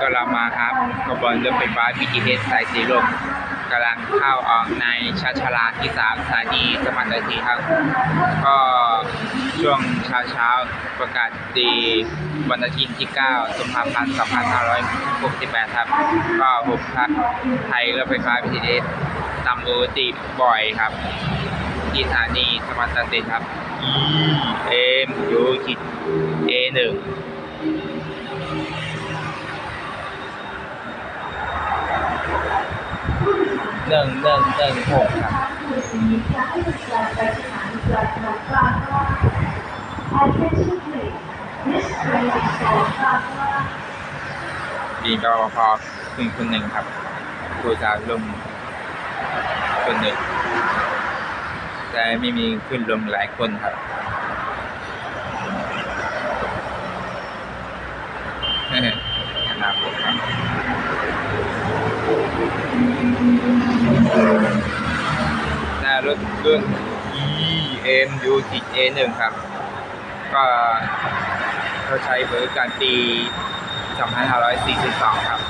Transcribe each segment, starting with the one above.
ก็เรามาครับขบวนรถไฟฟ้า BTS สายสีลมกำลังเข้าออกในชาชาลาที่สามสถานีสมานตรีครับ ก็ช่วงเช้าเช้าๆประกาศตีวันอาทิตย์ที่ 9กุมภาพันธ์ 2568 ครับ ก็ผมพักไทยรถไฟฟ้า BTS ตามปกติบ่อยครับ ที่สถานีสมานตรีครับ E M U ขีด A หนึ่ง หนึ่งหนึ่งหนึ่งหกครับมีรปภคุณคนหนึ่งครับครูสาวลมคนหนึ่งแต่ไม่มีขึ้นลมหลายคนครับนะครับ หน้ารถเครุ่น EMU 7 A1 ครับ ก็เขาใช้บริการปี 2542 ครับ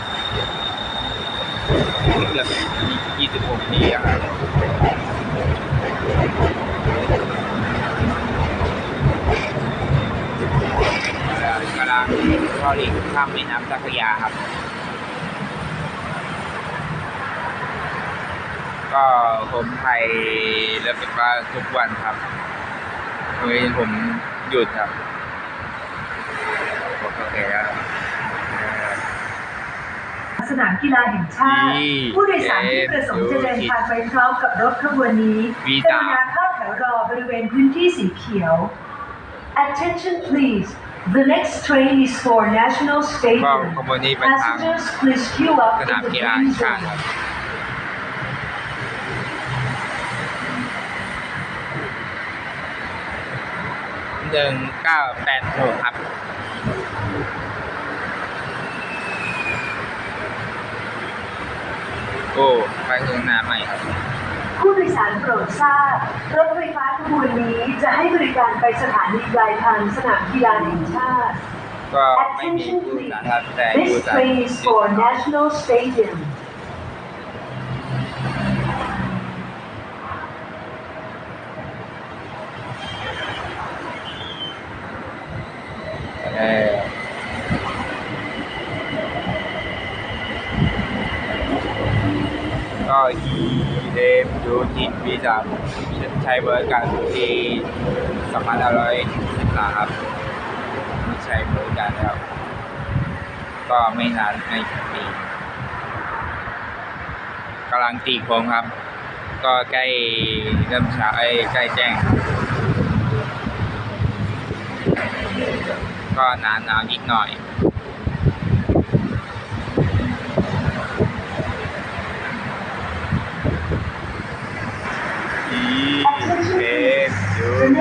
เกือบ26ปีครับกำลังเข้าอีกข้ามแม่น้ำเจ้าพระยาครับ ก็ผมไทยรถไฟฟ้าทุกวันครับวันนี้ผมหยุดครับโอเคแล้วสนามกีฬาแห่งชาติ ผู้โดยสารที่ประสงค์จะเดินทางไปพร้อมกับรถขบวนนี้กรุณาเข้าแถวรอบริเวณพื้นที่สีเขียว Attention please The next train is for National ก็ Stadium ขบวนนี้ไปทาง Passengers please queue up ส in นาม the กีฬา green แห่งชาติ zone ครับ หนึ่งเก้าแปดหกครับโอ้ไปถึงหน้าใหม่ครับผู้โดยสารโปรดทราบ รถไฟฟ้าขบวนนี้จะให้บริการไปสถานีปลายทางสนามกีฬาแห่งชาติ ก็ไม่มี Attention ผู้โดย please สารครับแต่ผู้โด This ยสาร train is for National Stadium ก็ E M U G B สามใช้บริการปีสองพันห้าร้อยสิบสามครับไม่ใช้บริการแล้วก็ไม่นานไม่กี่ปีกำลังตีโค้งครับ ก็ใกล้เริ่มเช้าไอ้ใกล้แจ้ง ก็หนาหนาวนิดหน่อย E M U The T next A train หนึ่ is ง for หน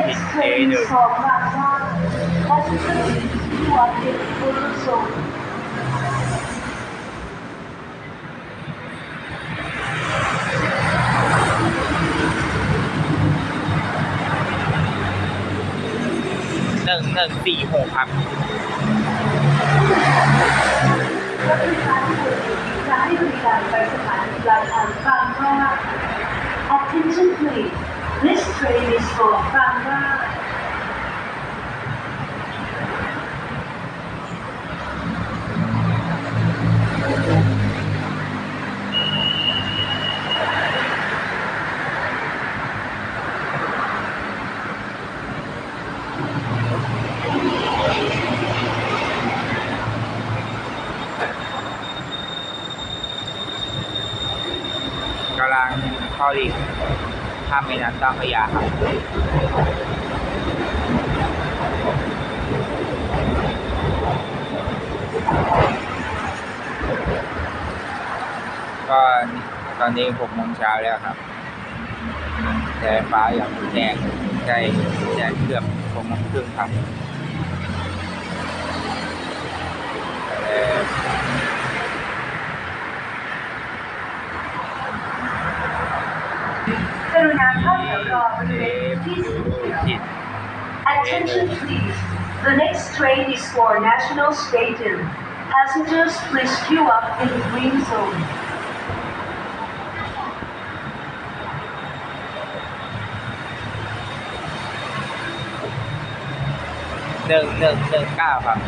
ึ่งหนึ่งสี่หกครับรถไฟฟ้าขบวนนี้จะให้บริการไปสถานีปลายทางบางว่า Attention please. This train is for Bangkok. กำลังเข้ามแม่น้ำเจ้าพระยาครับก็ตอนนี้หกโมงเช้าแล้วครับ แต่ฟ้ายังแดงใกล้แดงเกือบหกโมงครึ่งครับ รุณาเข้าแถวรอบริเวณพื้นที่สีเขียว Attention please. The next train is for National Stadium. Passengers, please queue up in the green zone. หนึ่งหนึ่งหนึ่งเก้าครับ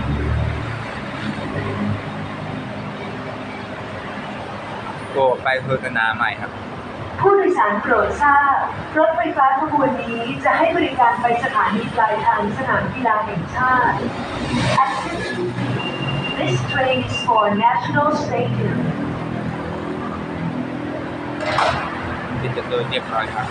โกไปโฆษณาใหม่ครับ ผู้โดยสารโปรดทราบ รถไฟฟ้าขบวนนี้จะให้บริการไปสถานีปลายทางสนามกีฬาแห่งชาติ Attention This train is for National Stadium ติดตัวเรียบร้อยครับ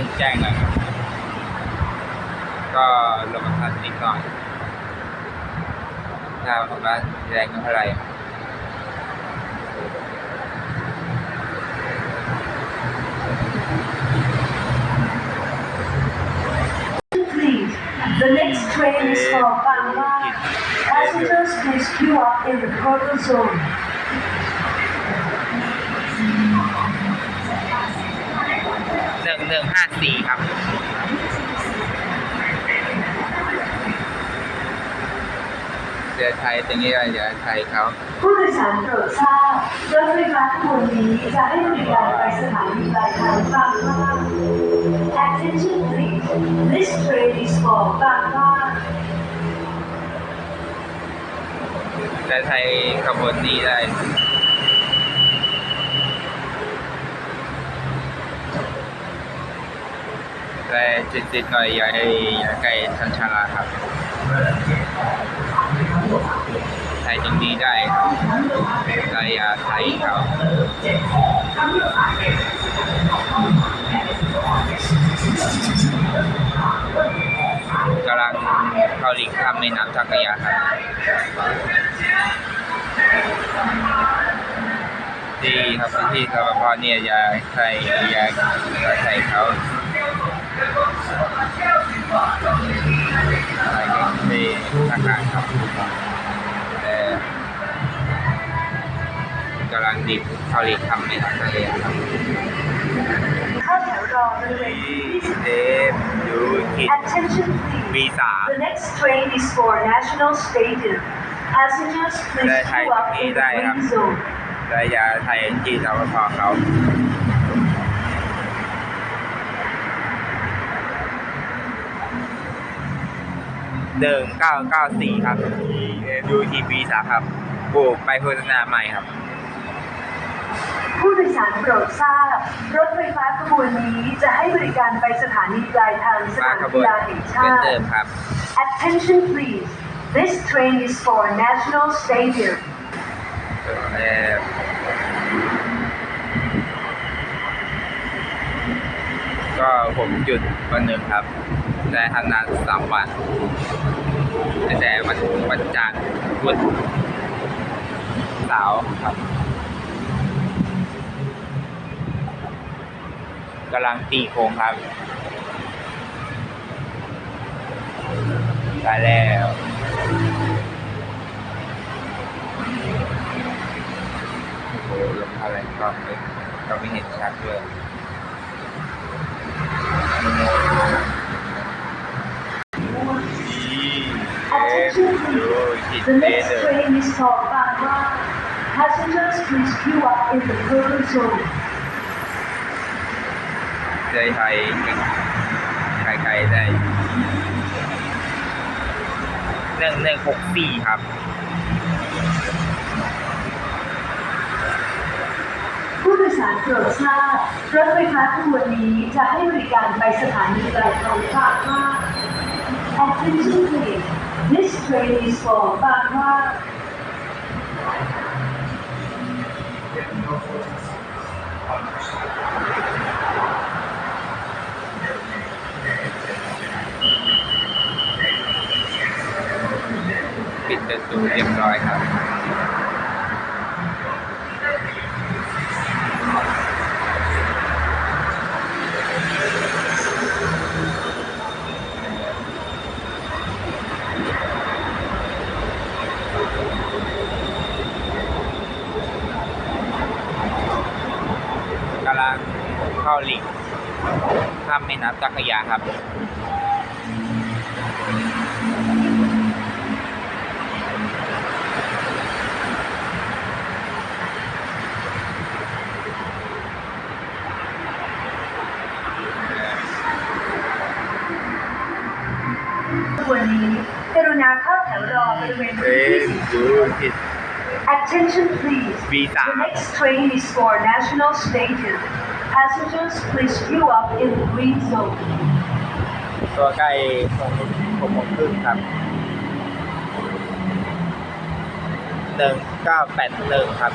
ริ่มแจ้งแล้วครับ ก็ลมพัดนิดหน่อย ถ้าผมว่าแรงก็เท่าไหร่ Please, the next train is for Bangla. Passengers, please queue up in the purple zone. สี่ครับเดี๋ยวไทยตรงนี้เดี๋ยวไทยเขาผู้โดยสารโปรดทราบรถไฟฟ้าขบวนนี้จะให้บริการไปสถานีปลายทางบางพลา Attention please, this train is for บางพลาแต่ไทยขบวนนี้ได้ แต่จิตๆหน่อยอย่าให้อย่าใกล้ชันชาลาครับไทยตรงนี้ได้ครับแต่อย่าไทยเขากำลังเข้าลิงทำในน้ำจักรยานครับที่ครับที่ครับพราะเนี่ยอย่าใส่อย่าใส่เขา อะไรก็ที่ทางการครับแต่กำลังดิบเข้าลิงทำในน้ำจักรยานครับเข้าแถวรอบริเวณที่ที่เอฟยูคิด Attention please. วีสาม The next train is for National Stadium. Passengers, please ได้ไทย queue up ตรงนี้ in the ได้ครับ green zone. และยาไทยที่สพเขาหนึ่ง เก้าเก้าสี่ครับดูทีวีสาครับปลูกไปโฆษณาใหม่ครับ ผู้โดยสารโปรดทราบ รถไฟฟ้าขบวนนี้จะให้บริการไปสถานีปลายทางสามมานขบกีวนฬาแห่งเหมืชาอนติเดิมครับ Attention please. This train is for National Stadium. เอ่อ ก็ผมหยุดวันหนึ่งครับได้ทำงานสามวันตั้งแต่วันวันจันทร์พุธเสาร์ครับกำลังตีโค้งครับได้แล้วโอ้โหลงอะไรก็ไม่ก็ไม่เห็นชัดเลย The next train is for Bangla. Passengers, please queue up in the purple zone. ได้ไทยใครๆได้หนึ่งหนึ่งหกสี่ครับ สารโปรดทราบรถไฟฟ้าขบวนนี้จะให้บริการไปสถานีไกลกรุงบางว่า Attention please this train is for บางว่าปิดประตูเรียบร้อยครับ ข้ามแม่น้ำเจ้าพระยาครับขบวนนี้กรุณาเข้าแถวรอบริเวณพื้นเอ๊ะที่สีดูเขียวผิด Attention please. V3 The next train is for National Stadium. Passengers please queue up in the green zone. ตัวใกล้คงคงหมดครึ่งครับหนึ่งเก้าแปดหนึ่งครับ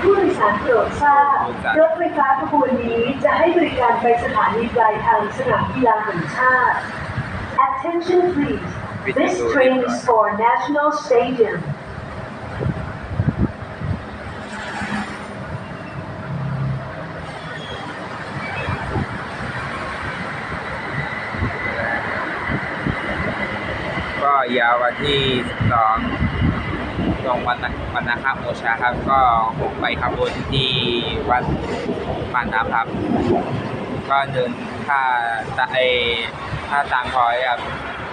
ผู้โดยสารโปรดทราบรถไฟฟ้าขบวนนี้จะให้บริการไปสถานีปลายทางสนามกีฬาแห่งชาติ Attention please. This train is for National Stadium. ก็ยาววันที่สองตรงวันนะวันนะครับโอชาครับ ก็ไปขบวนที่วัดปานน้ำครับ ก็เดินถ้าตาไอ ถ้าตามพอยครับ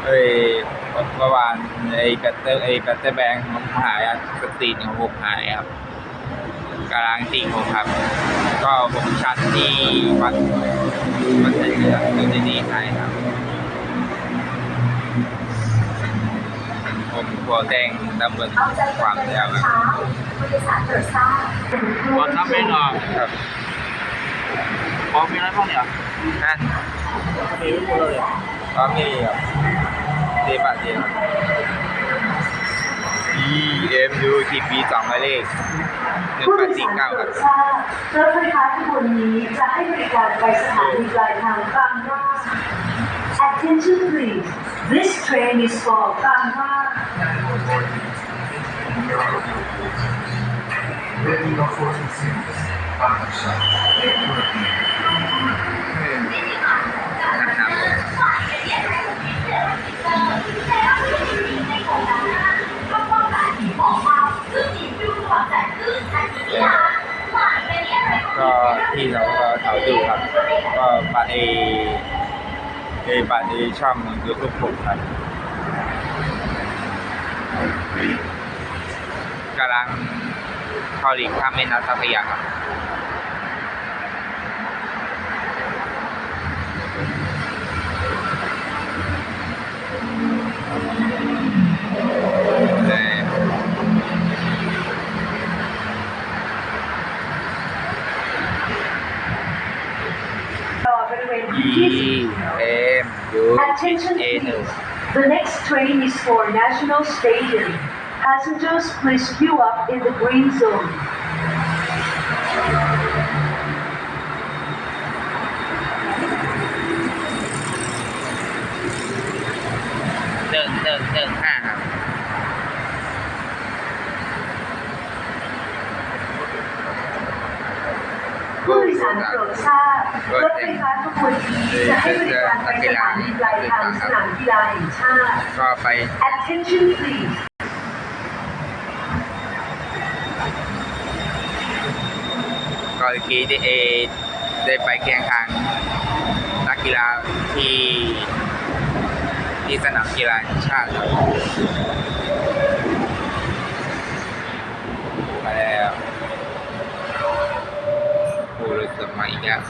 เอ้ยเมื่อวานไอ้กัตเตอร์ไอ้กัตเตอร์แบงค์ผมหายอะสตรีทของผมหายครับกำลังติงผมครับ ก็ผมชัดที่วัดวัดไหนครับอยู่ที่นี่ให้ครับ ผมขอแจ้งตำรวจความแล้วครับผู้โดยสารโปรดทราบวันน้ำไม่นอนครับพอมีอะไรบ้างเนี่ย นั่นมีไม่หมดเลยก็มีครับเดบัตเดียว E M U T P สองหมายเลขหนึ่งผู้แปโดดยสี่สารเก้าโปครรับ ดทราบรถไฟฟ้าขบวนนี้จะให้บริการไปสถานีปลายทางบางนา Attention please. This train is for บางนา Ready of 46, Pakistan. น ไอ้ไปเอไปช่างยูทูกผมครับกำลังเข้าลิงข้ามแม่น้ำเจ้าพยาครับ Attention A หนึ่ง please. The next train is for National Stadium. Passengers please queue up in the green zone. หนึ่งหนึ่งหนึ่งห้าครับ ผู้โดยสารโปรดทราบ บ รถไฟฟ้าขบวนนี้จะให้บริการไปสถานีปลายทางสนามกีฬาแห่งชาติ ก็ไป Attention please. ก็เมื่อกี้ได้เอได้ไปแข่งขันนักกีฬาที่ที่สนามกีฬาแห่งชาติครับมาแล้วผู้รู้สึกมาอีกแล้ว